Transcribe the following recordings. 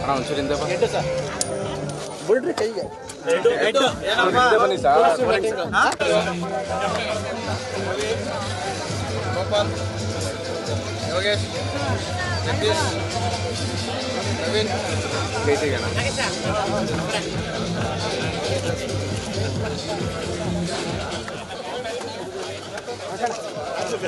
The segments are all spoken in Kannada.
ಅಣ್ಣ ಒಂಚೂರು ಹಿಂದೆ ಬಾ. ಬಿಡ್ರಿ ಕೈಗೆ ಹಿಂದೆ ಬನ್ನಿ ಸರ್ ಗೋಪಾಲ್ ಯೋಗೇಶ್ ಜಗದೀಶ್ ನವೀನ್ ಭೇಟಿಗೆ ಅಣ್ಣ ಕೋಟೆ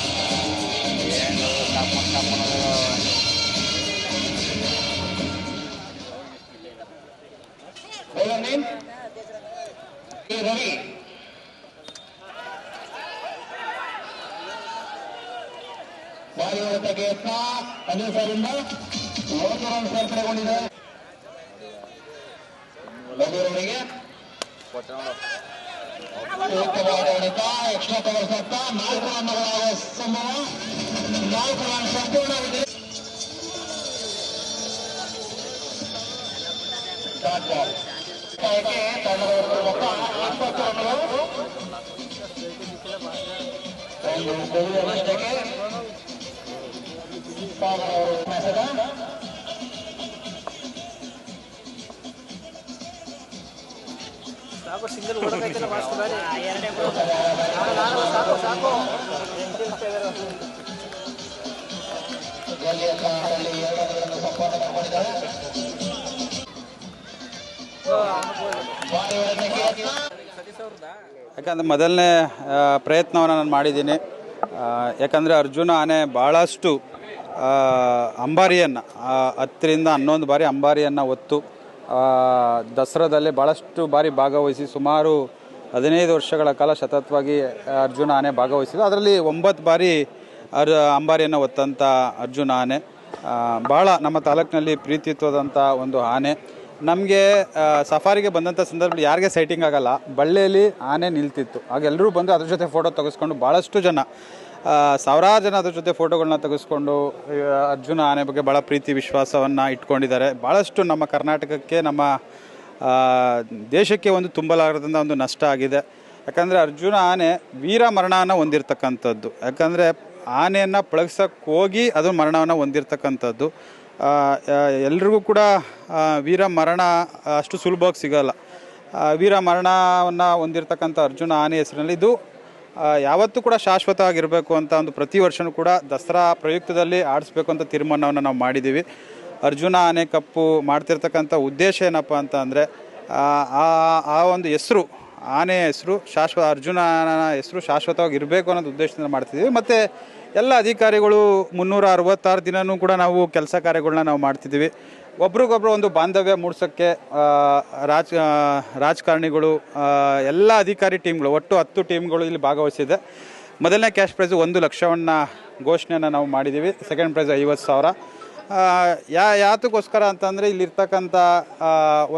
ಬೌಲರ್ ನೇಮ್ ಕೆ ರವಿ ಬಾರಿ ಹೊಡೆತಕ್ಕೆ ಯತ್ನ ಅನಿಲ್ ಸರಿಂದ ಒಂದು ರನ್ ಸೇರ್ಪಡೆಗೊಂಡಿದೆ ಲಘುವರಿಗೆ ಸೂಕ್ತವಾದ ಹೊಡೆತ ಎಕ್ಸ್ಟ್ರಾ ಕವರ್ ಸತ್ತ ನಾಲ್ಕು ರನ್ಗಳಾಗುವ ಸಂಭವ ನಾಲ್ಕು ರನ್ ಸಂಪೂರ್ಣವಾಗಿದೆ ಡಾಟ್ ಬಾಲ್ ಇದಕ್ಕೆ ತಂಡದ ಒಟ್ಟು ಮೊತ್ತ ಇಪ್ಪತ್ತು ರನ್ಗಳು ಒಂದು ಕೊಡುವ ಅಷ್ಟಕ್ಕೆ ಸಾಗರ್ ಅವರು ಮೆಸೆದ ಯಾಕಂದರೆ ಮೊದಲನೇ ಪ್ರಯತ್ನವನ್ನು ನಾನು ಮಾಡಿದ್ದೀನಿ. ಯಾಕಂದರೆ ಅರ್ಜುನ ಆನೆ ಭಾಳಷ್ಟು ಅಂಬಾರಿಯನ್ನು ಹತ್ತರಿಂದ ಹನ್ನೊಂದು ಬಾರಿ ಅಂಬಾರಿಯನ್ನು ಹೊತ್ತು ಆ, ದಸರಾದಲ್ಲಿ ಭಾಳಷ್ಟು ಬಾರಿ ಭಾಗವಹಿಸಿ ಸುಮಾರು ಹದಿನೈದು ವರ್ಷಗಳ ಕಾಲ ಸತತವಾಗಿ ಅರ್ಜುನ ಆನೆ ಭಾಗವಹಿಸಿದ್ದು ಅದರಲ್ಲಿ ಒಂಬತ್ತು ಬಾರಿ ಅರ್ ಅಂಬಾರಿಯನ್ನು ಹೊತ್ತಂಥ ಅರ್ಜುನ ಆನೆ. ಭಾಳ ನಮ್ಮ ತಾಲೂಕಿನಲ್ಲಿ ಪ್ರೀತಿತ್ವದಂಥ ಒಂದು ಆನೆ. ನಮಗೆ ಸಫಾರಿಗೆ ಬಂದಂಥ ಸಂದರ್ಭದಲ್ಲಿ ಯಾರಿಗೆ ಸೈಟಿಂಗ್ ಆಗಲ್ಲ. ಬಳ್ಳಿಯಲ್ಲಿ ಆನೆ ನಿಲ್ತಿತ್ತು. ಆಗ ಎಲ್ಲರೂ ಬಂದು ಅದ್ರ ಜೊತೆ ಫೋಟೋ ತೆಗೆಸ್ಕೊಂಡು ಭಾಳಷ್ಟು ಜನ ಸಾವಿರಾರು ಜನ ಅದ್ರ ಜೊತೆ ಫೋಟೋಗಳನ್ನ ತೆಗೆಸ್ಕೊಂಡು ಅರ್ಜುನ ಆನೆ ಬಗ್ಗೆ ಭಾಳ ಪ್ರೀತಿ, ವಿಶ್ವಾಸವನ್ನು ಇಟ್ಕೊಂಡಿದ್ದಾರೆ. ಭಾಳಷ್ಟು ನಮ್ಮ ಕರ್ನಾಟಕಕ್ಕೆ, ನಮ್ಮ ದೇಶಕ್ಕೆ ಒಂದು ತುಂಬಲಾರದಂಥ ಒಂದು ನಷ್ಟ ಆಗಿದೆ. ಯಾಕಂದರೆ ಅರ್ಜುನ ಆನೆ ವೀರ ಮರಣನ ಹೊಂದಿರತಕ್ಕಂಥದ್ದು. ಯಾಕಂದರೆ ಆನೆಯನ್ನು ಪಳಗ್ಸಕ್ಕೆ ಹೋಗಿ ಅದು ಮರಣವನ್ನು ಹೊಂದಿರತಕ್ಕಂಥದ್ದು. ಎಲ್ರಿಗೂ ಕೂಡ ವೀರ ಮರಣ ಅಷ್ಟು ಸುಲಭವಾಗಿ ಸಿಗಲ್ಲ. ವೀರ ಮರಣವನ್ನು ಹೊಂದಿರತಕ್ಕಂಥ ಅರ್ಜುನ ಆನೆ ಹೆಸರಿನಲ್ಲಿ ಇದು ಯಾವತ್ತೂ ಕೂಡ ಶಾಶ್ವತವಾಗಿರಬೇಕು ಅಂತ ಒಂದು ಪ್ರತಿ ವರ್ಷವೂ ಕೂಡ ದಸರಾ ಪ್ರಯುಕ್ತದಲ್ಲಿ ಆಡಿಸ್ಬೇಕು ಅಂತ ತೀರ್ಮಾನವನ್ನು ನಾವು ಮಾಡಿದ್ದೀವಿ. ಅರ್ಜುನ ಆನೆ ಕಪ್ಪು ಮಾಡ್ತಿರ್ತಕ್ಕಂಥ ಉದ್ದೇಶ ಏನಪ್ಪ ಅಂತ ಅಂದರೆ ಆ ಆ ಒಂದು ಹೆಸರು ಆನೆ ಹೆಸರು ಶಾಶ್ವತ ಅರ್ಜುನನ ಹೆಸರು ಶಾಶ್ವತವಾಗಿ ಇರಬೇಕು ಅನ್ನೋದು ಉದ್ದೇಶದಿಂದ ಮಾಡ್ತಿದ್ದೀವಿ. ಮತ್ತು ಎಲ್ಲ ಅಧಿಕಾರಿಗಳು ಮುನ್ನೂರ ಅರವತ್ತಾರು ದಿನವೂ ಕೂಡ ನಾವು ಕೆಲಸ ಕಾರ್ಯಗಳನ್ನ ನಾವು ಮಾಡ್ತಿದ್ದೀವಿ. ಒಬ್ರಿಗೊಬ್ರು ಒಂದು ಬಾಂಧವ್ಯ ಮೂಡಿಸೋಕ್ಕೆ ರಾಜ್ ರಾಜ ರಾಜಕಾರಣಿಗಳು ಎಲ್ಲ ಅಧಿಕಾರಿ ಟೀಮ್ಗಳು, ಒಟ್ಟು ಹತ್ತು ಟೀಮ್ಗಳು ಇಲ್ಲಿ ಭಾಗವಹಿಸಿದೆ. ಮೊದಲನೇ ಕ್ಯಾಶ್ ಪ್ರೈಸು ಒಂದು ಲಕ್ಷವನ್ನು ಘೋಷಣೆಯನ್ನು ನಾವು ಮಾಡಿದ್ದೀವಿ. ಸೆಕೆಂಡ್ ಪ್ರೈಸ್ ಐವತ್ತು ಸಾವಿರ. ಯಾ, ಯಾತಕ್ಕೋಸ್ಕರ ಅಂತಂದರೆ ಇಲ್ಲಿರ್ತಕ್ಕಂಥ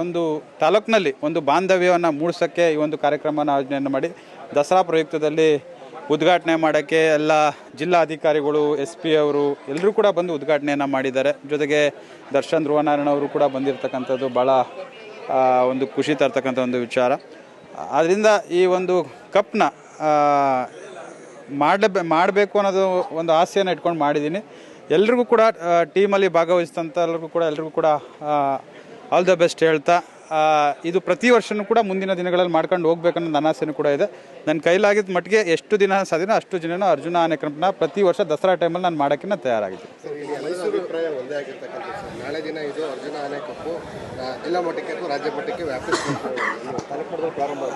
ಒಂದು ತಾಲೂಕಿನಲ್ಲಿ ಒಂದು ಬಾಂಧವ್ಯವನ್ನು ಮೂಡಿಸೋಕ್ಕೆ ಈ ಒಂದು ಕಾರ್ಯಕ್ರಮನ ಆಯೋಜನೆಯನ್ನು ಮಾಡಿ ದಸರಾ ಪ್ರಯುಕ್ತದಲ್ಲಿ ಉದ್ಘಾಟನೆ ಮಾಡೋಕ್ಕೆ ಎಲ್ಲ ಜಿಲ್ಲಾಧಿಕಾರಿಗಳು, ಎಸ್ ಪಿ ಅವರು ಎಲ್ಲರೂ ಕೂಡ ಬಂದು ಉದ್ಘಾಟನೆಯನ್ನು ಮಾಡಿದ್ದಾರೆ. ಜೊತೆಗೆ ದರ್ಶನ್ ಧ್ರುವನಾರಾಯಣ ಅವರು ಕೂಡ ಬಂದಿರತಕ್ಕಂಥದ್ದು ಭಾಳ ಒಂದು ಖುಷಿ ತರ್ತಕ್ಕಂಥ ಒಂದು ವಿಚಾರ. ಆದ್ದರಿಂದ ಈ ಒಂದು ಕಪ್ನ ಮಾಡಬೇ ಮಾಡಬೇಕು ಅನ್ನೋದು ಒಂದು ಆಸೆಯನ್ನು ಇಟ್ಕೊಂಡು ಮಾಡಿದ್ದೀನಿ. ಎಲ್ರಿಗೂ ಕೂಡ ಟೀಮಲ್ಲಿ ಭಾಗವಹಿಸಿದಂಥ ಎಲ್ರಿಗೂ ಕೂಡ ಎಲ್ರಿಗೂ ಕೂಡ ಆಲ್ ದ ಬೆಸ್ಟ್ ಹೇಳ್ತಾ ಇದು ಪ್ರತಿ ವರ್ಷನೂ ಕೂಡ ಮುಂದಿನ ದಿನಗಳಲ್ಲಿ ಮಾಡ್ಕೊಂಡು ಹೋಗ್ಬೇಕನ್ನೋ ನನ್ನ ಆಸೆನೂ ಕೂಡ ಇದೆ. ನನ್ನ ಕೈಲಾಗಿದ್ದ ಮಟ್ಟಿಗೆ ಎಷ್ಟು ದಿನ ಸಾಧ್ಯನೋ ಅಷ್ಟು ಜನನೂ ಅರ್ಜುನ ಆನೆ ಕ್ರಮನ ಪ್ರತಿ ವರ್ಷ ದಸರಾ ಟೈಮಲ್ಲಿ ನಾನು ಮಾಡೋಕ್ಕಿನ್ನ ನಾನು ತಯಾರಾಗಿದ್ದೀನಿ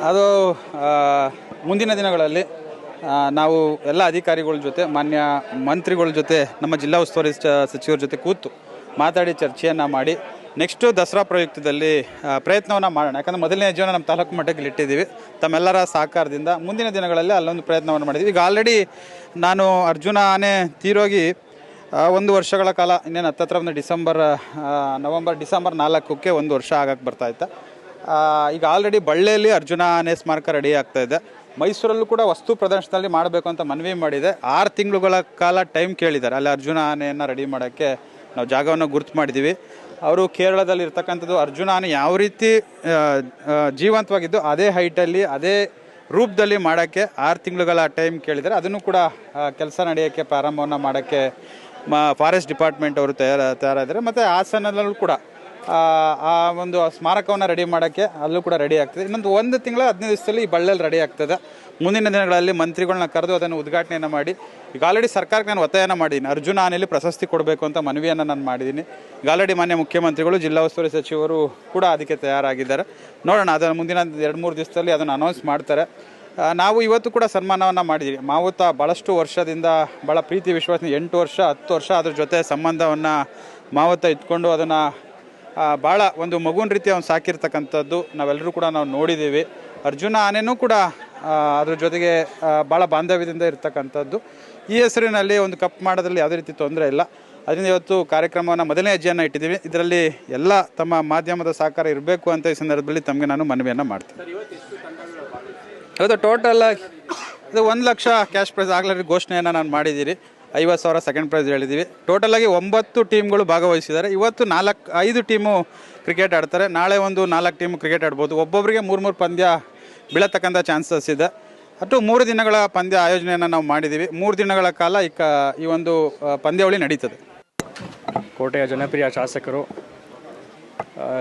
ಅದು ಮುಂದಿನ ದಿನಗಳಲ್ಲಿ ನಾವು ಎಲ್ಲ ಅಧಿಕಾರಿಗಳ ಜೊತೆ, ಮಾನ್ಯ ಮಂತ್ರಿಗಳ ಜೊತೆ, ನಮ್ಮ ಜಿಲ್ಲಾ ಉಸ್ತುವಾರಿ ಸಚಿವರ ಜೊತೆ ಕೂತು ಮಾತಾಡಿ ಚರ್ಚೆಯನ್ನು ಮಾಡಿ ನೆಕ್ಸ್ಟು ದಸರಾ ಪ್ರಯುಕ್ತದಲ್ಲಿ ಪ್ರಯತ್ನವನ್ನು ಮಾಡೋಣ. ಯಾಕಂದರೆ ಮೊದಲನೇ ಜೀವನ ನಮ್ಮ ತಾಲೂಕು ಮಟ್ಟಕ್ಕೆ ಇಟ್ಟಿದ್ದೀವಿ. ತಮ್ಮೆಲ್ಲರ ಸಹಕಾರದಿಂದ ಮುಂದಿನ ದಿನಗಳಲ್ಲಿ ಅಲ್ಲೊಂದು ಪ್ರಯತ್ನವನ್ನು ಮಾಡಿದ್ವಿ ಈಗ ಆಲ್ರೆಡಿ ನಾನು ಅರ್ಜುನ ಆನೆ ತೀರೋಗಿ ಒಂದು ವರ್ಷಗಳ ಕಾಲ, ಇನ್ನೇನು ಹತ್ತತ್ರ ಒಂದು ಡಿಸೆಂಬರ್ ನವಂಬರ್, ಡಿಸೆಂಬರ್ ನಾಲ್ಕಕ್ಕೆ ಒಂದು ವರ್ಷ ಆಗಕ್ಕೆ ಬರ್ತಾ ಇತ್ತು. ಈಗ ಆಲ್ರೆಡಿ ಬಳ್ಳಿಯಲ್ಲಿ ಅರ್ಜುನ ಆನೆ ಸ್ಮಾರಕ ರೆಡಿ ಇದೆ. ಮೈಸೂರಲ್ಲೂ ಕೂಡ ವಸ್ತು ಪ್ರದರ್ಶನದಲ್ಲಿ ಮಾಡಬೇಕು ಅಂತ ಮನವಿ ಮಾಡಿದೆ. ಆರು ತಿಂಗಳುಗಳ ಕಾಲ ಟೈಮ್ ಕೇಳಿದ್ದಾರೆ. ಅಲ್ಲಿ ಅರ್ಜುನ ಆನೆಯನ್ನು ರೆಡಿ ಮಾಡೋಕ್ಕೆ ನಾವು ಜಾಗವನ್ನು ಗುರುತು ಮಾಡಿದ್ದೀವಿ. ಅವರು ಕೇರಳದಲ್ಲಿ ಇರ್ತಕ್ಕಂಥದ್ದು ಅರ್ಜುನ ಆನೆ ಯಾವ ರೀತಿ ಜೀವಂತವಾಗಿದ್ದು ಅದೇ ಹೈಟಲ್ಲಿ ಅದೇ ರೂಪದಲ್ಲಿ ಮಾಡೋಕ್ಕೆ ಆರು ತಿಂಗಳುಗಳ ಟೈಮ್ ಕೇಳಿದ್ದಾರೆ. ಅದನ್ನು ಕೂಡ ಕೆಲಸ ನಡೆಯೋಕ್ಕೆ ಪ್ರಾರಂಭವನ್ನು ಮಾಡೋಕ್ಕೆ, ಮ ಫಾರೆಸ್ಟ್ ಡಿಪಾರ್ಟ್ಮೆಂಟ್ ಅವರು ತಯಾರ ತಯಾರಿದ್ದಾರೆ ಮತ್ತು ಹಾಸನದಲ್ಲೂ ಕೂಡ ಆ, ಒಂದು ಸ್ಮಾರಕವನ್ನು ರೆಡಿ ಮಾಡೋಕ್ಕೆ ಅಲ್ಲೂ ಕೂಡ ರೆಡಿ ಆಗ್ತದೆ. ಇನ್ನೊಂದು ಒಂದು ತಿಂಗಳ ಹದಿನೈದು ದಿವಸದಲ್ಲಿ ಈ ಬಳ್ಳಲ್ಲಿ ರೆಡಿ ಆಗ್ತದೆ. ಮುಂದಿನ ದಿನಗಳಲ್ಲಿ ಮಂತ್ರಿಗಳನ್ನ ಕರೆದು ಅದನ್ನು ಉದ್ಘಾಟನೆಯನ್ನು ಮಾಡಿ. ಈಗ ಆಲ್ರೆಡಿ ಸರ್ಕಾರಕ್ಕೆ ನಾನು ಒತ್ತಾಯನ ಮಾಡಿದ್ದೀನಿ. ಅರ್ಜುನ ಆನೆಯಲ್ಲಿ ಪ್ರಶಸ್ತಿ ಕೊಡಬೇಕು ಅಂತ ಮನವಿಯನ್ನು ನಾನು ಮಾಡಿದ್ದೀನಿ. ಈಗ ಆಲ್ರೆಡಿ ಮಾನ್ಯ ಮುಖ್ಯಮಂತ್ರಿಗಳು ಜಿಲ್ಲಾ ಉಸ್ತುವಾರಿ ಸಚಿವರು ಕೂಡ ಅದಕ್ಕೆ ತಯಾರಾಗಿದ್ದಾರೆ. ನೋಡೋಣ ಅದನ್ನು ಮುಂದಿನ ಎರಡು ಮೂರು ದಿವಸದಲ್ಲಿ ಅದನ್ನು ಅನೌನ್ಸ್ ಮಾಡ್ತಾರೆ. ನಾವು ಇವತ್ತು ಕೂಡ ಸನ್ಮಾನವನ್ನು ಮಾಡಿದ್ದೀವಿ. ಮಾವುತ ಭಾಳಷ್ಟು ವರ್ಷದಿಂದ ಭಾಳ ಪ್ರೀತಿ ವಿಶ್ವಾಸ ಎಂಟು ವರ್ಷ ಹತ್ತು ವರ್ಷ ಅದ್ರ ಜೊತೆ ಸಂಬಂಧವನ್ನು ಮಾವುತ ಇಟ್ಕೊಂಡು ಅದನ್ನು ಭಾಳ ಒಂದು ಮಗುವಿನ ರೀತಿ ಅವ್ನು ಸಾಕಿರ್ತಕ್ಕಂಥದ್ದು ನಾವೆಲ್ಲರೂ ಕೂಡ ನಾವು ನೋಡಿದ್ದೀವಿ. ಅರ್ಜುನ ಆನೆನೂ ಕೂಡ ಅದ್ರ ಜೊತೆಗೆ ಭಾಳ ಬಾಂಧವ್ಯದಿಂದ ಇರ್ತಕ್ಕಂಥದ್ದು. ಈ ಹೆಸರಿನಲ್ಲಿ ಒಂದು ಕಪ್ ಮಾಡೋದ್ರಲ್ಲಿ ಯಾವುದೇ ರೀತಿ ತೊಂದರೆ ಇಲ್ಲ. ಅದರಿಂದ ಇವತ್ತು ಕಾರ್ಯಕ್ರಮವನ್ನು ಮೊದಲನೇ ಹೆಜ್ಜೆಯನ್ನು ಇಟ್ಟಿದ್ದೀವಿ. ಇದರಲ್ಲಿ ಎಲ್ಲ ತಮ್ಮ ಮಾಧ್ಯಮದ ಸಹಕಾರ ಇರಬೇಕು ಅಂತ ಈ ಸಂದರ್ಭದಲ್ಲಿ ತಮಗೆ ನಾನು ಮನವಿಯನ್ನು ಮಾಡ್ತೀನಿ. ಇವತ್ತು ಟೋಟಲ್ ಆಗಿ ಇದು ಒಂದು ಲಕ್ಷ ಕ್ಯಾಶ್ ಪ್ರೈಸ್ ಆಗಲೇ ಘೋಷಣೆಯನ್ನು ನಾನು ಮಾಡಿದ್ದೀರಿ. ಐವತ್ತು ಸಾವಿರ ಸೆಕೆಂಡ್ ಪ್ರೈಸ್ ಹೇಳಿದ್ದೀವಿ. ಟೋಟಲಾಗಿ ಒಂಬತ್ತು ಟೀಮ್ಗಳು ಭಾಗವಹಿಸಿದ್ದಾರೆ. ಇವತ್ತು ನಾಲ್ಕು, ಐದು ಟೀಮು ಕ್ರಿಕೆಟ್ ಆಡ್ತಾರೆ. ನಾಳೆ ಒಂದು ನಾಲ್ಕು ಟೀಮು ಕ್ರಿಕೆಟ್ ಆಡ್ಬೋದು. ಒಬ್ಬೊಬ್ಬರಿಗೆ ಮೂರು ಮೂರು ಪಂದ್ಯ ಬೀಳತಕ್ಕಂಥ ಚಾನ್ಸಸ್ ಇದೆ. ಅಟ್ಟು ಮೂರು ದಿನಗಳ ಪಂದ್ಯ ಆಯೋಜನೆಯನ್ನು ನಾವು ಮಾಡಿದ್ದೀವಿ. ಮೂರು ದಿನಗಳ ಕಾಲ ಈ ಕ, ಈ ಒಂದು ಪಂದ್ಯಾವಳಿ ನಡೀತದೆ. ಕೋಟೆಯ ಜನಪ್ರಿಯ ಶಾಸಕರು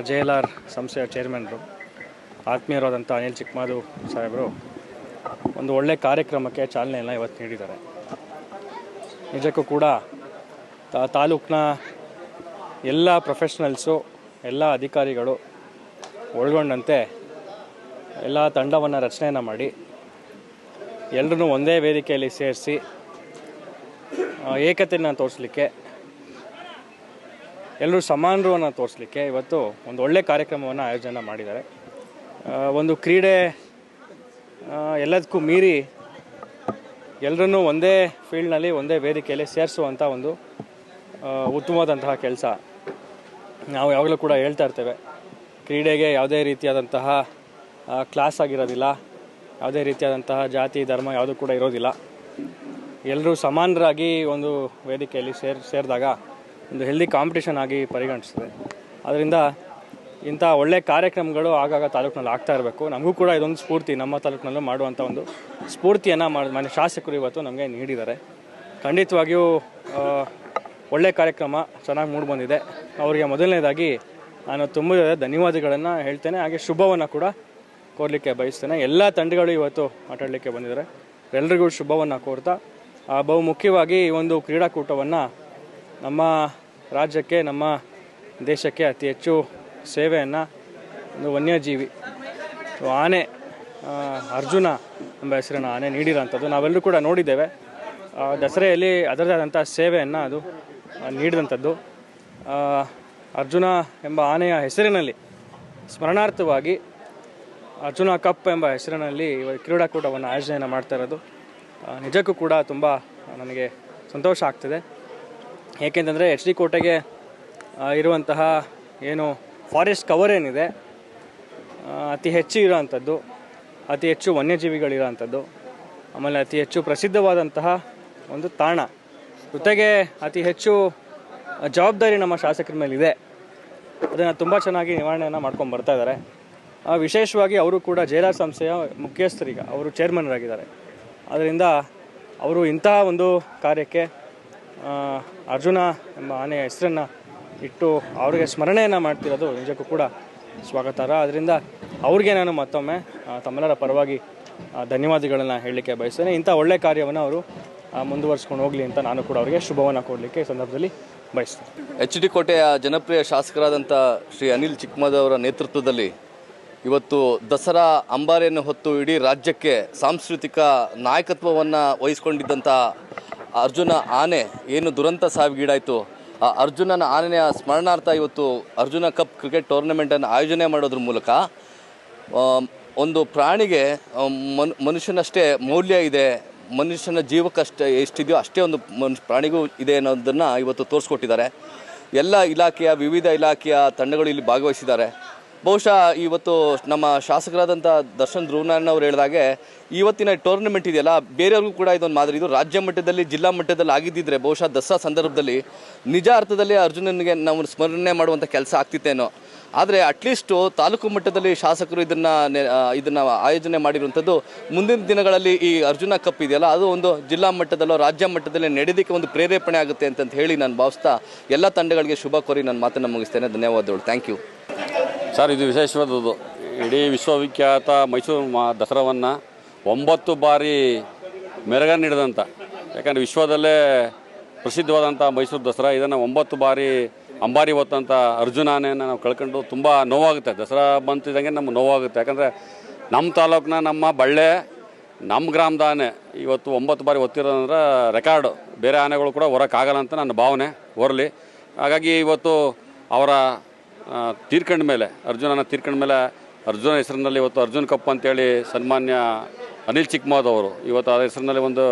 ಜೆ ಎಲ್ ಆರ್ ಸಂಸ್ಥೆಯ ಚೇರ್ಮನ್ರು ಆತ್ಮೀಯರಾದಂಥ ಅನಿಲ್ ಚಿಕ್ಕಮಾದು ಸಾಹೇಬರು ಒಂದು ಒಳ್ಳೆಯ ಕಾರ್ಯಕ್ರಮಕ್ಕೆ ಚಾಲನೆಯನ್ನು ಇವತ್ತು ನೀಡಿದ್ದಾರೆ. ನಿಜಕ್ಕೂ ಕೂಡ ತಾಲೂಕಿನ ಎಲ್ಲ ಪ್ರೊಫೆಷ್ನಲ್ಸು, ಎಲ್ಲ ಅಧಿಕಾರಿಗಳು ಒಳಗೊಂಡಂತೆ ಎಲ್ಲ ತಂಡವನ್ನು ರಚನೆಯನ್ನು ಮಾಡಿ ಎಲ್ಲರೂ ಒಂದೇ ವೇದಿಕೆಯಲ್ಲಿ ಸೇರಿಸಿ ಏಕತೆಯನ್ನು ತೋರಿಸಲಿಕ್ಕೆ ಎಲ್ಲರೂ ಸಮಾನರು ಅನ್ನೋ ತೋರಿಸ್ಲಿಕ್ಕೆ ಇವತ್ತು ಒಂದು ಒಳ್ಳೆಯ ಕಾರ್ಯಕ್ರಮವನ್ನು ಆಯೋಜನೆ ಮಾಡಿದ್ದಾರೆ. ಒಂದು ಕ್ರೀಡೆ ಎಲ್ಲದಕ್ಕೂ ಮೀರಿ ಎಲ್ಲರನ್ನೂ ಒಂದೇ ಫೀಲ್ಡ್ನಲ್ಲಿ ಒಂದೇ ವೇದಿಕೆಯಲ್ಲಿ ಸೇರಿಸುವಂಥ ಒಂದು ಉತ್ತಮವಾದಂತಹ ಕೆಲಸ ನಾವು ಯಾವಾಗಲೂ ಕೂಡ ಹೇಳ್ತಾ ಇರ್ತೇವೆ. ಕ್ರೀಡೆಗೆ ಯಾವುದೇ ರೀತಿಯಾದಂತಹ ಕ್ಲಾಸ್ ಆಗಿರೋದಿಲ್ಲ, ಯಾವುದೇ ರೀತಿಯಾದಂತಹ ಜಾತಿ, ಧರ್ಮ ಯಾವುದೂ ಕೂಡ ಇರೋದಿಲ್ಲ. ಎಲ್ಲರೂ ಸಮಾನರಾಗಿ ಒಂದು ವೇದಿಕೆಯಲ್ಲಿ ಸೇರ್, ಸೇರಿದಾಗ ಒಂದು ಹೆಲ್ದಿ ಕಾಂಪಿಟೇಷನ್ ಆಗಿ ಪರಿಗಣಿಸ್ತದೆ. ಅದರಿಂದ ಇಂಥ ಒಳ್ಳೆ ಕಾರ್ಯಕ್ರಮಗಳು ಆಗಾಗ ತಾಲೂಕಿನಲ್ಲಿ ಆಗ್ತಾ ಇರಬೇಕು. ನಮಗೂ ಕೂಡ ಇದೊಂದು ಸ್ಫೂರ್ತಿ ನಮ್ಮ ತಾಲೂಕಿನಲ್ಲೂ ಮಾಡುವಂಥ ಒಂದು ಸ್ಫೂರ್ತಿಯನ್ನು ಮಾಡಿ ಮನೆ ಶಾಸಕರು ಇವತ್ತು ನಮಗೆ ನೀಡಿದ್ದಾರೆ. ಖಂಡಿತವಾಗಿಯೂ ಒಳ್ಳೆ ಕಾರ್ಯಕ್ರಮ ಚೆನ್ನಾಗಿ ಮೂಡಿಬಂದಿದೆ ಅವರಿಗೆ ಮೊದಲನೇದಾಗಿ ನಾನು ತುಂಬ ಧನ್ಯವಾದಗಳನ್ನು ಹೇಳ್ತೇನೆ. ಹಾಗೆ ಶುಭವನ್ನು ಕೂಡ ಕೋರಲಿಕ್ಕೆ ಬಯಸ್ತೇನೆ. ಎಲ್ಲ ತಂಡಗಳು ಇವತ್ತು ಆಟಾಡಲಿಕ್ಕೆ ಬಂದಿದ್ದಾರೆ. ಎಲ್ಲರಿಗೂ ಶುಭವನ್ನು ಕೋರ್ತಾ ಆ, ಬಹು ಮುಖ್ಯವಾಗಿ ಈ ಒಂದು ಕ್ರೀಡಾಕೂಟವನ್ನು ನಮ್ಮ ರಾಜ್ಯಕ್ಕೆ ನಮ್ಮ ದೇಶಕ್ಕೆ ಅತಿ ಹೆಚ್ಚು ಸೇವೆಯನ್ನು ಒಂದು ವನ್ಯಜೀವಿ ಆನೆ ಅರ್ಜುನ ಎಂಬ ಹೆಸರನ್ನು ಆನೆ ನೀಡಿರೋಂಥದ್ದು ನಾವೆಲ್ಲರೂ ಕೂಡ ನೋಡಿದ್ದೇವೆ. ದಸರೆಯಲ್ಲಿ ಅದರದೇ ಆದಂಥ ಸೇವೆಯನ್ನು ಅದು ನೀಡಿದಂಥದ್ದು. ಅರ್ಜುನ ಎಂಬ ಆನೆಯ ಹೆಸರಿನಲ್ಲಿ ಸ್ಮರಣಾರ್ಥವಾಗಿ ಅರ್ಜುನ ಕಪ್ ಎಂಬ ಹೆಸರಿನಲ್ಲಿ ಕ್ರೀಡಾಕೂಟವನ್ನು ಆಯೋಜನೆಯನ್ನು ಮಾಡ್ತಾ ಇರೋದು. ನಿಜಕ್ಕೂ ಕೂಡ ತುಂಬ ನನಗೆ ಸಂತೋಷ ಆಗ್ತಿದೆ. ಏಕೆಂತಂದರೆ ಎಚ್ ಡಿ ಕೋಟೆಗೆ ಇರುವಂತಹ ಏನು ಫಾರೆಸ್ಟ್ ಕವರ್ ಏನಿದೆ ಅತಿ ಹೆಚ್ಚು ಇರೋವಂಥದ್ದು, ಅತಿ ಹೆಚ್ಚು ವನ್ಯಜೀವಿಗಳಿರೋವಂಥದ್ದು, ಆಮೇಲೆ ಅತಿ ಹೆಚ್ಚು ಪ್ರಸಿದ್ಧವಾದಂತಹ ಒಂದು ತಾಣ. ಜೊತೆಗೆ ಅತಿ ಹೆಚ್ಚು ಜವಾಬ್ದಾರಿ ನಮ್ಮ ಶಾಸಕರ ಮೇಲಿದೆ. ಅದನ್ನು ತುಂಬ ಚೆನ್ನಾಗಿ ನಿವಾರಣೆಯನ್ನು ಮಾಡ್ಕೊಂಡು ಬರ್ತಾ ಇದ್ದಾರೆ. ವಿಶೇಷವಾಗಿ ಅವರು ಕೂಡ ಜೇಲಾರ್ ಸಂಸ್ಥೆಯ ಮುಖ್ಯಸ್ಥರಿಗೆ, ಅವರು ಚೇರ್ಮನ್ರಾಗಿದ್ದಾರೆ ಅದರಿಂದ ಅವರು ಇಂತಹ ಒಂದು ಕಾರ್ಯಕ್ಕೆ ಅರ್ಜುನ ಎಂಬ ಆನೆಯ ಹೆಸರನ್ನು ಇಟ್ಟು ಅವ್ರಿಗೆ ಸ್ಮರಣೆಯನ್ನು ಮಾಡ್ತಿರೋದು ನಿಜಕ್ಕೂ ಕೂಡ ಸ್ವಾಗತಾರ. ಅದರಿಂದ ಅವ್ರಿಗೆ ನಾನು ಮತ್ತೊಮ್ಮೆ ತಮ್ಮೆಲ್ಲರ ಪರವಾಗಿ ಧನ್ಯವಾದಗಳನ್ನು ಹೇಳಲಿಕ್ಕೆ ಬಯಸ್ತೇನೆ. ಇಂಥ ಒಳ್ಳೆಯ ಕಾರ್ಯವನ್ನು ಅವರು ಮುಂದುವರಿಸ್ಕೊಂಡು ಹೋಗಲಿ ಅಂತ ನಾನು ಕೂಡ ಅವರಿಗೆ ಶುಭವನ್ನು ಕೊಡಲಿಕ್ಕೆ ಈ ಸಂದರ್ಭದಲ್ಲಿ ಬಯಸ್ತೇನೆ. ಎಚ್ ಡಿ ಕೋಟೆಯ ಜನಪ್ರಿಯ ಶಾಸಕರಾದಂಥ ಶ್ರೀ ಅನಿಲ್ ಚಿಕ್ಕಮದವರ ನೇತೃತ್ವದಲ್ಲಿ ಇವತ್ತು ದಸರಾ ಅಂಬಾರಿಯನ್ನು ಹೊತ್ತು ಇಡೀ ರಾಜ್ಯಕ್ಕೆ ಸಾಂಸ್ಕೃತಿಕ ನಾಯಕತ್ವವನ್ನು ವಹಿಸ್ಕೊಂಡಿದ್ದಂಥ ಅರ್ಜುನ ಆನೆ ಏನು ದುರಂತ ಸಾವಿಗೀಡಾಯಿತು ಅರ್ಜುನನ ಆನೆಯ ಸ್ಮರಣಾರ್ಥ ಇವತ್ತು ಅರ್ಜುನ ಕಪ್ ಕ್ರಿಕೆಟ್ ಟೂರ್ನಮೆಂಟನ್ನು ಆಯೋಜನೆ ಮಾಡೋದ್ರ ಮೂಲಕ ಒಂದು ಪ್ರಾಣಿಗೆ ಮನು, ಮನುಷ್ಯನಷ್ಟೇ ಮೌಲ್ಯ ಇದೆ, ಮನುಷ್ಯನ ಜೀವಕ್ಕಷ್ಟೇ ಎಷ್ಟಿದೆಯೋ ಅಷ್ಟೇ ಒಂದು ಮನುಷ್ಯ ಪ್ರಾಣಿಗೂ ಇದೆ ಅನ್ನೋದನ್ನು ಇವತ್ತು ತೋರಿಸ್ಕೊಟ್ಟಿದ್ದಾರೆ. ಎಲ್ಲ ಇಲಾಖೆಯ, ವಿವಿಧ ಇಲಾಖೆಯ ತಂಡಗಳು ಇಲ್ಲಿ ಭಾಗವಹಿಸಿದ್ದಾರೆ. ಬಹುಶಃ ಇವತ್ತು ನಮ್ಮ ಶಾಸಕರಾದಂಥ ದರ್ಶನ್ ಧ್ರುವನಾರಾಯಣ ಅವರು ಹೇಳಿದಾಗೆ, ಇವತ್ತಿನ ಟೂರ್ನಮೆಂಟ್ ಇದೆಯಲ್ಲ, ಬೇರೆಯವ್ರಿಗೂ ಕೂಡ ಇದೊಂದು ಮಾದರಿ. ಇದು ರಾಜ್ಯ ಮಟ್ಟದಲ್ಲಿ, ಜಿಲ್ಲಾ ಮಟ್ಟದಲ್ಲಿ ಆಗಿದ್ದಿದ್ರೆ ಬಹುಶಃ ದಸರಾ ಸಂದರ್ಭದಲ್ಲಿ ನಿಜ ಅರ್ಥದಲ್ಲಿ ಅರ್ಜುನನಿಗೆ ನಾವು ಸ್ಮರಣೆ ಮಾಡುವಂಥ ಕೆಲಸ ಆಗ್ತಿತ್ತೇನೋ. ಆದರೆ ಅಟ್ಲೀಸ್ಟು ತಾಲೂಕು ಮಟ್ಟದಲ್ಲಿ ಶಾಸಕರು ಇದನ್ನು ಇದನ್ನು ಆಯೋಜನೆ ಮಾಡಿರುವಂಥದ್ದು ಮುಂದಿನ ದಿನಗಳಲ್ಲಿ ಈ ಅರ್ಜುನ ಕಪ್ ಇದೆಯಲ್ಲ, ಅದು ಒಂದು ಜಿಲ್ಲಾ ಮಟ್ಟದಲ್ಲೋ ರಾಜ್ಯ ಮಟ್ಟದಲ್ಲಿ ನಡೆಯೋದಕ್ಕೆ ಒಂದು ಪ್ರೇರೇಪಣೆ ಆಗುತ್ತೆ ಅಂತಂತ ಹೇಳಿ ನಾನು ಭಾವಿಸ್ತಾ ಎಲ್ಲ ತಂಡಗಳಿಗೆ ಶುಭ ಕೋರಿ ನನ್ನ ಮಾತನ್ನು ಮುಗಿಸ್ತೇನೆ. ಧನ್ಯವಾದಗಳು. ಥ್ಯಾಂಕ್ ಯು ಸರ್, ಇದು ವಿಶೇಷವಾದದ್ದು. ಇಡೀ ವಿಶ್ವವಿಖ್ಯಾತ ಮೈಸೂರು ಮಾ ದಸರಾವನ್ನು ಒಂಬತ್ತು ಬಾರಿ ಮೆರಗನ್ನು ನೀಡಿದಂಥ ಯಾಕಂದರೆ ವಿಶ್ವದಲ್ಲೇ ಪ್ರಸಿದ್ಧವಾದಂಥ ಮೈಸೂರು ದಸರಾ, ಇದನ್ನು ಒಂಬತ್ತು ಬಾರಿ ಅಂಬಾರಿ ಹೊತ್ತಂಥ ಅರ್ಜುನಾನೆಯನ್ನು ನಾವು ಕಳ್ಕೊಂಡು ತುಂಬ ನೋವಾಗುತ್ತೆ. ದಸರಾ ಬಂತಿದ್ದಂಗೆ ನಮ್ಗೆ ನೋವಾಗುತ್ತೆ. ಯಾಕಂದರೆ ನಮ್ಮ ತಾಲೂಕಿನ ನಮ್ಮ ಬಳ್ಳೆ, ನಮ್ಮ ಗ್ರಾಮದ ಆನೆ, ಇವತ್ತು ಒಂಬತ್ತು ಬಾರಿ ಒತ್ತಿರೋದಂದ್ರೆ ರೆಕಾರ್ಡು. ಬೇರೆ ಆನೆಗಳು ಕೂಡ ಹೊರಕ್ಕಾಗಲ್ಲ ಅಂತ ನನ್ನ ಭಾವನೆ, ಹೊರಲಿ. ಹಾಗಾಗಿ ಇವತ್ತು ಅವರ ತೀರ್ಕೊಂಡ ಮೇಲೆ, ಅರ್ಜುನನ ತೀರ್ಕೊಂಡ ಮೇಲೆ, ಅರ್ಜುನ ಹೆಸರಿನಲ್ಲಿ ಇವತ್ತು ಅರ್ಜುನ್ ಕಪ್ ಅಂತೇಳಿ ಸನ್ಮಾನ್ಯ ಅನಿಲ್ ಚಿಕ್ಮೋದ್ ಅವರು ಇವತ್ತು ಆ ಹೆಸರಿನಲ್ಲಿ ಒಂದು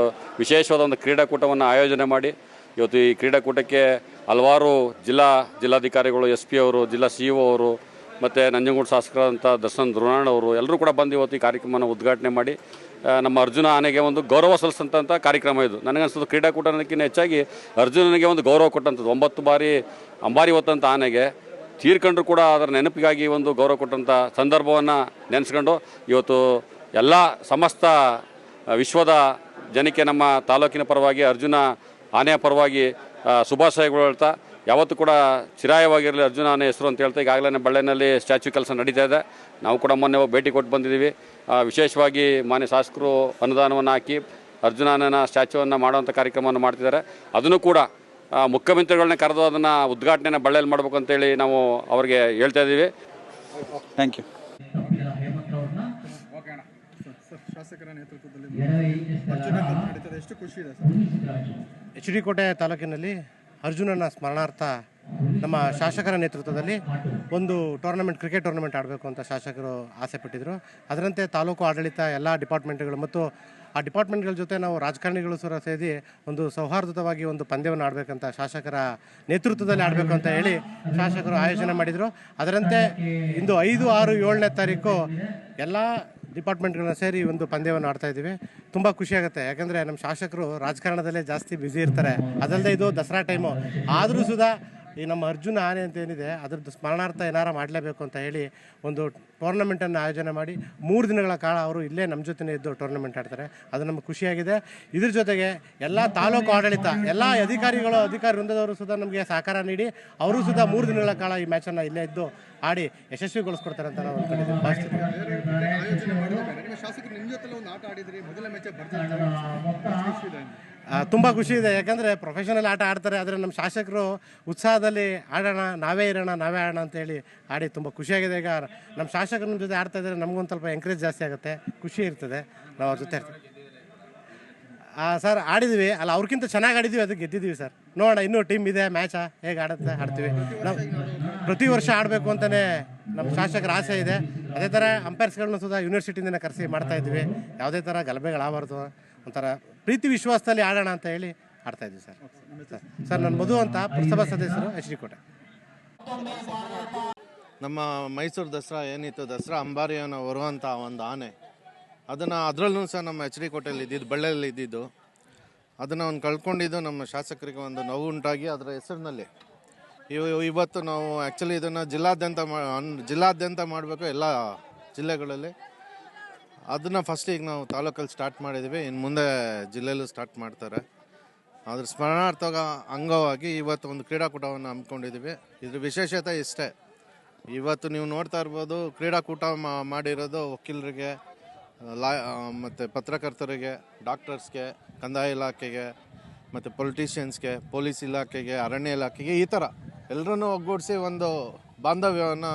ವಿಶೇಷವಾದ ಒಂದು ಕ್ರೀಡಾಕೂಟವನ್ನು ಆಯೋಜನೆ ಮಾಡಿ, ಇವತ್ತು ಈ ಕ್ರೀಡಾಕೂಟಕ್ಕೆ ಹಲವಾರು ಜಿಲ್ಲಾ ಜಿಲ್ಲಾಧಿಕಾರಿಗಳು, ಎಸ್ ಪಿ ಅವರು, ಜಿಲ್ಲಾ ಸಿ ಇ ಅವರು, ಮತ್ತು ನಂಜನಗೂಡು ಶಾಸಕರಾದಂಥ ದರ್ಶನ್ ಧ್ರುವನಾಳ್ ಅವರು ಎಲ್ಲರೂ ಕೂಡ ಬಂದು ಇವತ್ತು ಈ ಕಾರ್ಯಕ್ರಮವನ್ನು ಉದ್ಘಾಟನೆ ಮಾಡಿ ನಮ್ಮ ಅರ್ಜುನ ಆನೆಗೆ ಒಂದು ಗೌರವ ಸಲ್ಲಿಸಿದಂಥ ಕಾರ್ಯಕ್ರಮ ಇದು. ನನಗನ್ಸೋದು ಕ್ರೀಡಾಕೂಟಕ್ಕಿಂತ ಹೆಚ್ಚಾಗಿ ಅರ್ಜುನನಿಗೆ ಒಂದು ಗೌರವ ಕೊಟ್ಟಂಥದ್ದು. ಒಂಬತ್ತು ಬಾರಿ ಅಂಬಾರಿ ಹೊತ್ತಂಥ ಆನೆಗೆ ತೀರ್ಕೊಂಡ್ರು ಕೂಡ ಅದರ ನೆನಪಿಗಾಗಿ ಒಂದು ಗೌರವ ಕೊಟ್ಟಂಥ ಸಂದರ್ಭವನ್ನು ನೆನೆಸ್ಕೊಂಡು ಇವತ್ತು ಎಲ್ಲ ಸಮಸ್ತ ವಿಶ್ವದ ಜನಕ್ಕೆ ನಮ್ಮ ತಾಲೂಕಿನ ಪರವಾಗಿ, ಅರ್ಜುನ ಆನೆಯ ಪರವಾಗಿ ಶುಭಾಶಯಗಳು ಹೇಳ್ತಾ, ಯಾವತ್ತೂ ಕೂಡ ಚಿರಾಯವಾಗಿರಲಿ ಅರ್ಜುನ ಆನೆ ಹೆಸರು ಅಂತ ಹೇಳ್ತಾ, ಈಗಾಗಲೇ ಬಳ್ಳೆನಲ್ಲಿ ಸ್ಟ್ಯಾಚ್ಯೂ ಕೆಲಸ ನಡೀತಾ ಇದೆ. ನಾವು ಕೂಡ ಮೊನ್ನೆ ಭೇಟಿ ಕೊಟ್ಟು ಬಂದಿದ್ದೀವಿ. ವಿಶೇಷವಾಗಿ ಮಾನ್ಯ ಶಾಸಕರು ಅನುದಾನವನ್ನು ಹಾಕಿ ಅರ್ಜುನನ ಸ್ಟ್ಯಾಚ್ಯೂವನ್ನು ಮಾಡುವಂಥ ಕಾರ್ಯಕ್ರಮವನ್ನು ಮಾಡ್ತಿದ್ದಾರೆ. ಅದನ್ನು ಕೂಡ ಮುಖ್ಯಮಂತ್ರಿಗಳನ್ನ ಕರೆದು ಅದನ್ನು ಉದ್ಘಾಟನೆನ ಬಳ್ಳಿಯಲ್ಲಿ ಮಾಡಬೇಕು ಅಂತೇಳಿ ನಾವು ಅವರಿಗೆ ಹೇಳ್ತಾ ಇದ್ದೀವಿ. ಥ್ಯಾಂಕ್ ಯು ಎಚ್ ಡಿ ಕೋಟೆ ತಾಲೂಕಿನಲ್ಲಿ ಅರ್ಜುನನ ಸ್ಮರಣಾರ್ಥ ನಮ್ಮ ಶಾಸಕರ ನೇತೃತ್ವದಲ್ಲಿ ಒಂದು ಟೂರ್ನಮೆಂಟ್ ಕ್ರಿಕೆಟ್ ಟೂರ್ನಮೆಂಟ್ ಆಡಬೇಕು ಅಂತ ಶಾಸಕರು ಆಸೆ ಪಟ್ಟಿದ್ರು ಅದರಂತೆ ತಾಲೂಕು ಆಡಳಿತ ಎಲ್ಲ ಡಿಪಾರ್ಟ್ಮೆಂಟ್ಗಳು ಮತ್ತು ಆ ಡಿಪಾರ್ಟ್ಮೆಂಟ್ಗಳ ಜೊತೆ ನಾವು ರಾಜಕಾರಣಿಗಳು ಸಹ ಸೇರಿ ಒಂದು ಸೌಹಾರ್ದವಾಗಿ ಒಂದು ಪಂದ್ಯವನ್ನು ಆಡಬೇಕಂತ ಶಾಸಕರ ನೇತೃತ್ವದಲ್ಲಿ ಆಡಬೇಕು ಅಂತ ಹೇಳಿ ಶಾಸಕರು ಆಯೋಜನೆ ಮಾಡಿದರು. ಅದರಂತೆ ಇಂದು ಐದು, ಆರು, ಏಳನೇ ತಾರೀಕು ಎಲ್ಲ ಡಿಪಾರ್ಟ್ಮೆಂಟ್ಗಳನ್ನ ಸೇರಿ ಒಂದು ಪಂದ್ಯವನ್ನು ಆಡ್ತಾ ಇದ್ದೀವಿ. ತುಂಬ ಖುಷಿಯಾಗುತ್ತೆ ಯಾಕಂದರೆ ನಮ್ಮ ಶಾಸಕರು ರಾಜಕಾರಣದಲ್ಲೇ ಜಾಸ್ತಿ ಬ್ಯುಸಿ ಇರ್ತಾರೆ. ಅದಲ್ಲದೆ ಇದು ದಸರಾ ಟೈಮು. ಆದರೂ ಸುಧಾ ಈ ನಮ್ಮ ಅರ್ಜುನ ಆನೆ ಅಂತ ಏನಿದೆ ಅದ್ರದ್ದು ಸ್ಮರಣಾರ್ಥ ಏನಾರ ಮಾಡಲೇಬೇಕು ಅಂತ ಹೇಳಿ ಒಂದು ಟೂರ್ನಮೆಂಟನ್ನು ಆಯೋಜನೆ ಮಾಡಿ ಮೂರು ದಿನಗಳ ಕಾಲ ಅವರು ಇಲ್ಲೇ ನಮ್ಮ ಜೊತೆನೇ ಇದ್ದು ಟೂರ್ನಮೆಂಟ್ ಆಡ್ತಾರೆ. ಅದು ನಮಗೆ ಖುಷಿಯಾಗಿದೆ. ಇದ್ರ ಜೊತೆಗೆ ಎಲ್ಲ ತಾಲೂಕು ಆಡಳಿತ ಎಲ್ಲ ಅಧಿಕಾರಿಗಳು ಅಧಿಕಾರಿ ವೃಂದದವರು ಸುಧಾ ನಮಗೆ ಸಹಕಾರ ನೀಡಿ ಅವರು ಸುಧಾ ಮೂರು ದಿನಗಳ ಕಾಲ ಈ ಮ್ಯಾಚನ್ನು ಇಲ್ಲೇ ಇದ್ದು ಆಡಿ ಯಶಸ್ವಿಗೊಳಿಸ್ಕೊಡ್ತಾರೆ ಅಂತ ನಾವು ಅಂದ್ಕೊಂಡಿದ್ದೀವಿ ಭಾವಿಸ್ತೀವಿ. ತುಂಬ ಖುಷಿ ಇದೆ. ಯಾಕಂದರೆ ಪ್ರೊಫೆಷನಲ್ ಆಟ ಆಡ್ತಾರೆ, ಆದರೆ ನಮ್ಮ ಶಾಸಕರು ಉತ್ಸಾಹದಲ್ಲಿ ಆಡೋಣ, ನಾವೇ ಇರೋಣ, ನಾವೇ ಆಡೋಣ ಅಂತೇಳಿ ಆಡಿ ತುಂಬ ಖುಷಿಯಾಗಿದೆ. ಈಗ ನಮ್ಮ ಶಾಸಕರ ನಮ್ಮ ಜೊತೆ ಆಡ್ತಾ ಇದ್ದರೆ ನಮಗೊಂದು ಸ್ವಲ್ಪ ಎಂಕರೇಜ್ ಜಾಸ್ತಿ ಆಗುತ್ತೆ. ಖುಷಿ ಇರ್ತದೆ. ನಾವು ಅವ್ರ ಜೊತೆ ಸರ್ ಆಡಿದ್ವಿ. ಅಲ್ಲ ಅವ್ರಿಗಿಂತ ಚೆನ್ನಾಗಿ ಆಡಿದ್ವಿ ಅದಕ್ಕೆ ಗೆದ್ದಿದ್ದೀವಿ ಸರ್ ನೋಡೋಣ, ಇನ್ನೂ ಟೀಮ್ ಇದೆ ಮ್ಯಾಚಾ ಹೇಗೆ ಆಡುತ್ತೆ, ಆಡ್ತೀವಿ. ನಾವು ಪ್ರತಿ ವರ್ಷ ಆಡಬೇಕು ಅಂತಲೇ ನಮ್ಮ ಶಾಸಕರ ಆಸೆ ಇದೆ. ಅದೇ ಥರ ಅಂಪೈರ್ಸ್ಗಳನ್ನ ಸುಧಾ ಯೂನಿವರ್ಸಿಟಿಯಿಂದ ಕರೆಸಿ ಮಾಡ್ತಾ ಇದ್ವಿ. ಯಾವುದೇ ಥರ ಗಲಭೆಗಳಾಗಬಾರ್ದು. ಒಂಥರ ಪ್ರೀತಿ ವಿಶ್ವಾಸದಲ್ಲಿ ಆಡೋಣ ಅಂತ ಹೇಳಿ ಆಡ್ತಾ ಇದ್ದೀವಿ ಸರ್. ಸರ್ ನನ್ನ ಮಧು ಅಂತ ಪುರಸಭಾ ಸದಸ್ಯರು ಎಚ್ ಡಿ ಕೋಟೆ ನಮ್ಮ ಮೈಸೂರು ದಸರಾ ಏನಿತ್ತು? ದಸರಾ ಅಂಬಾರಿಯನ್ನು ಹೊರುವಂಥ ಒಂದು ಆನೆ. ಅದನ್ನು ಅದರಲ್ಲೂ ಸಹ ನಮ್ಮ ಎಚ್ ಡಿ ಕೋಟೆಯಲ್ಲಿ ಇದ್ದಿದ್ದು ಬಳ್ಳಿಯಲ್ಲಿ ಇದ್ದಿದ್ದು. ಅದನ್ನು ಅವ್ನು ಕಳ್ಕೊಂಡಿದ್ದು ನಮ್ಮ ಶಾಸಕರಿಗೆ ಒಂದು ನೋವು ಉಂಟಾಗಿ ಅದರ ಹೆಸರಿನಲ್ಲಿ. ಇವ ಇವತ್ತು ನಾವು ಆ್ಯಕ್ಚುಲಿ ಇದನ್ನು ಜಿಲ್ಲಾದ್ಯಂತ ಮಾ, ಜಿಲ್ಲಾದ್ಯಂತ ಮಾಡಬೇಕು ಎಲ್ಲ ಜಿಲ್ಲೆಗಳಲ್ಲಿ. ಅದನ್ನು ಫಸ್ಟ್ ಈಗ ನಾವು ತಾಲೂಕಲ್ಲಿ ಸ್ಟಾರ್ಟ್ ಮಾಡಿದ್ದೀವಿ ಇನ್ನು ಮುಂದೆ ಜಿಲ್ಲೆಯಲ್ಲೂ ಸ್ಟಾರ್ಟ್ ಮಾಡ್ತಾರೆ. ಅದ್ರ ಸ್ಮರಣಾರ್ಥ ಅಂಗವಾಗಿ ಇವತ್ತು ಒಂದು ಕ್ರೀಡಾಕೂಟವನ್ನು ಹಮ್ಮಿಕೊಂಡಿದ್ದೀವಿ ಇದ್ರ ವಿಶೇಷತೆ ಇಷ್ಟೇ. ಇವತ್ತು ನೀವು ನೋಡ್ತಾ ಇರ್ಬೋದು, ಕ್ರೀಡಾಕೂಟ ಮಾಡಿರೋದು ವಕೀಲರಿಗೆ, ಲಾ ಮತ್ತು ಪತ್ರಕರ್ತರಿಗೆ ಡಾಕ್ಟರ್ಸ್ಗೆ ಕಂದಾಯ ಇಲಾಖೆಗೆ, ಮತ್ತು ಪೊಲಿಟಿಷಿಯನ್ಸ್ಗೆ ಪೊಲೀಸ್ ಇಲಾಖೆಗೆ, ಅರಣ್ಯ ಇಲಾಖೆಗೆ ಈ ಥರ ಎಲ್ಲರನ್ನೂ ಒಗ್ಗೂಡಿಸಿ ಒಂದು ಬಾಂಧವ್ಯವನ್ನು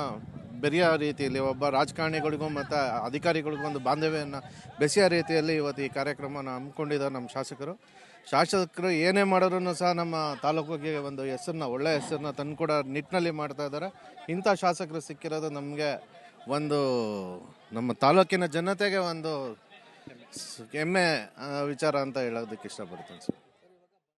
ಬೆರೆಯ ರೀತಿಯಲ್ಲಿ ಒಬ್ಬ ರಾಜಕಾರಣಿಗಳಿಗೂ ಮತ್ತು ಅಧಿಕಾರಿಗಳಿಗೂ ಒಂದು ಬಾಂಧವ್ಯವನ್ನು ಬೆಸೆಯ ರೀತಿಯಲ್ಲಿ ಇವತ್ತು ಈ ಕಾರ್ಯಕ್ರಮನ ಹಮ್ಮಿಕೊಂಡಿದ್ದಾರೆ ನಮ್ಮ ಶಾಸಕರು. ಶಾಸಕರು ಏನೇ ಮಾಡಿದ್ರು ಸಹ ನಮ್ಮ ತಾಲೂಕಿಗೆ ಒಂದು ಹೆಸರನ್ನ ಒಳ್ಳೆಯ ಹೆಸರನ್ನ ತಂದುಕೊಡೋ ನಿಟ್ಟಿನಲ್ಲಿ ಮಾಡ್ತಾ ಇದ್ದಾರೆ. ಇಂಥ ಶಾಸಕರು ಸಿಕ್ಕಿರೋದು ನಮಗೆ ಒಂದು ನಮ್ಮ ತಾಲೂಕಿನ ಜನತೆಗೆ ಒಂದು ಹೆಮ್ಮೆ ವಿಚಾರ ಅಂತ ಹೇಳೋದಕ್ಕೆ ಇಷ್ಟಪಡ್ತೀನಿ ಸರ್.